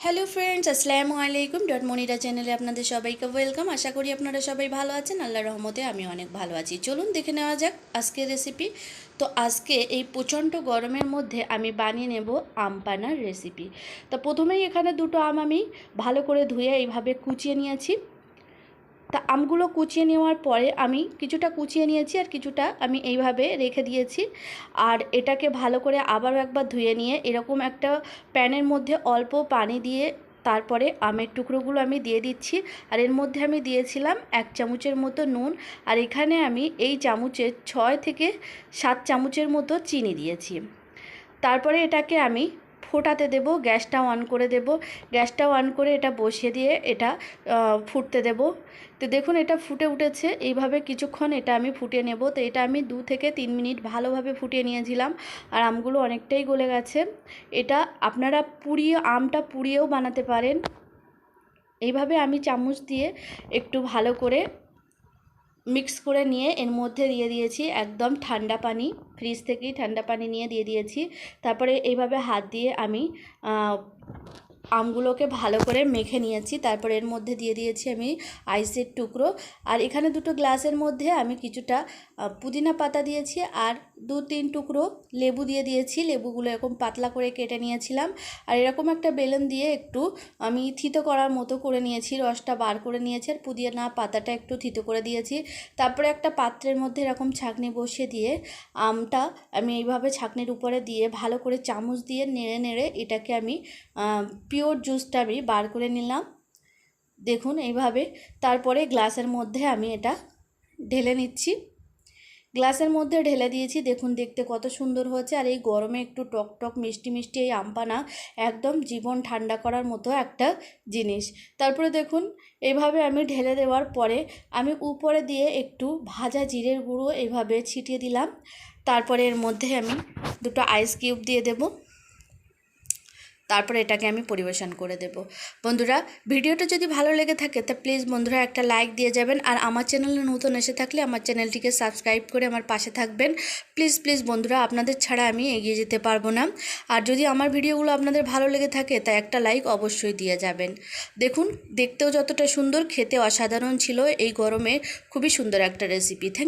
Hello friends আসসালামু আলাইকুম dot Monira চ্যানেলে আপনাদের সবাইকে ওয়েলকাম আশা করি আপনারা সবাই ভালো আছেন। আল্লাহ রহমতে আমি অনেক ভালো আছি। চলুন দেখে নেওয়া যাক আজকের রেসিপি তো আজকে এই প্রচণ্ড গরমের মধ্যে আমি বানিয়ে নেব আমপানার রেসিপি তো প্রথমেই এখানে দুটো আম আমি ভালো করে ধুয়ে এইভাবে কুচিয়ে নিয়েছি। তা আমগুলো কুচিয়ে নেওয়ার পরে আমি কিছুটা কুচিয়ে নিয়েছি আর কিছুটা আমি এইভাবে রেখে দিয়েছি। আর এটাকে ভালো করে আবারও একবার ধুয়ে নিয়ে এরকম একটা প্যানের মধ্যে অল্প পানি দিয়ে তারপরে আমের টুকরোগুলো আমি দিয়ে দিচ্ছি। আর এর মধ্যে আমি দিয়েছিলাম এক চামচের মতো নুন। আর এখানে আমি এই চামচের ছয় থেকে সাত চামচের মতো চিনি দিয়েছি। তারপরে এটাকে আমি ফোটাতে দেব, গ্যাসটা অন করে দেব। গ্যাসটা অন করে এটা বসিয়ে দিয়ে এটা ফুটতে দেব। তো দেখুন এটা ফুটে উঠেছে, এইভাবে কিছুক্ষণ এটা আমি ফুটিয়ে নেব। তো এটা আমি দু থেকে তিন মিনিট ভালোভাবে ফুটিয়ে নিয়েছিলাম আর আমগুলো অনেকটাই গলে গেছে। এটা আপনারা পুড়িয়ে, আমটা পুড়িয়েও বানাতে পারেন। এইভাবে আমি চামচ দিয়ে একটু ভালো করে মিক্স করে নিয়ে এর মধ্যে দিয়ে দিয়েছি একদম ঠান্ডা পানি ফ্রিজ থেকেই ঠান্ডা পানি নিয়ে দিয়ে দিয়েছি। তারপরে এইভাবে হাত দিয়ে আমি আমগুলোকে ভালো করে মেখে নিয়েছি। তারপর এর মধ্যে দিয়ে দিয়েছি আমি আইসের টুকরো। আর এখানে দুটো গ্লাসের মধ্যে আমি কিছুটা পুদিনা পাতা দিয়েছি আর দু তিন টুকরো লেবু দিয়ে দিয়েছি। লেবুগুলো এরকম পাতলা করে কেটে নিয়েছিলাম। আর এরকম একটা বেলুন দিয়ে একটু আমি থিতো করার মতো করে নিয়েছি, রসটা বার করে নিয়েছি আর পুদিনা পাতাটা একটু থিতো করে দিয়েছি। তারপরে একটা পাত্রের মধ্যে এরকম ছাঁকনি বসিয়ে দিয়ে আমটা আমি এইভাবে ছাঁকনির উপরে দিয়ে ভালো করে চামচ দিয়ে নেড়ে নেড়ে এটাকে আমি পিওর জুসটা আমি বার করে নিলাম। দেখুন এইভাবে। তারপরে গ্লাসের মধ্যে আমি এটা ঢেলে নিচ্ছি। গ্লাসের মধ্যে ঢেলে দিয়েছি। দেখুন, দেখতে কত সুন্দর হয়েছে। আর এই গরমে একটু টক টক, মিষ্টি মিষ্টি এই আমপানা একদম জীবন ঠান্ডা করার মতো একটা জিনিস। তারপরে দেখুন, এইভাবে আমি ঢেলে দেওয়ার পরে আমি উপরে দিয়ে একটু ভাজা জিরের গুঁড়ো এইভাবে ছিটিয়ে দিলাম। তারপরে এর মধ্যে আমি দুটো আইস কিউব দিয়ে দেবো। তারপরে এটাকে আমি পরিবেশন করে দেব। বন্ধুরা, ভিডিওটা যদি ভালো লেগে থাকে, তা প্লিজ বন্ধুরা একটা লাইক দিয়ে যাবেন। আর আমার চ্যানেলে নতুন এসে থাকলে আমার চ্যানেলটিকে সাবস্ক্রাইব করে আমার পাশে থাকবেন। প্লিজ প্লিজ বন্ধুরা, আপনাদের ছাড়া আমি এগিয়ে যেতে পারব না। আর যদি আমার ভিডিওগুলো আপনাদের ভালো লেগে থাকে, তা একটা লাইক অবশ্যই দিয়ে যাবেন। দেখুন, দেখতেও যতটা সুন্দর খেতে অসাধারণ ছিল এই গরমে। খুবই সুন্দর একটা রেসিপি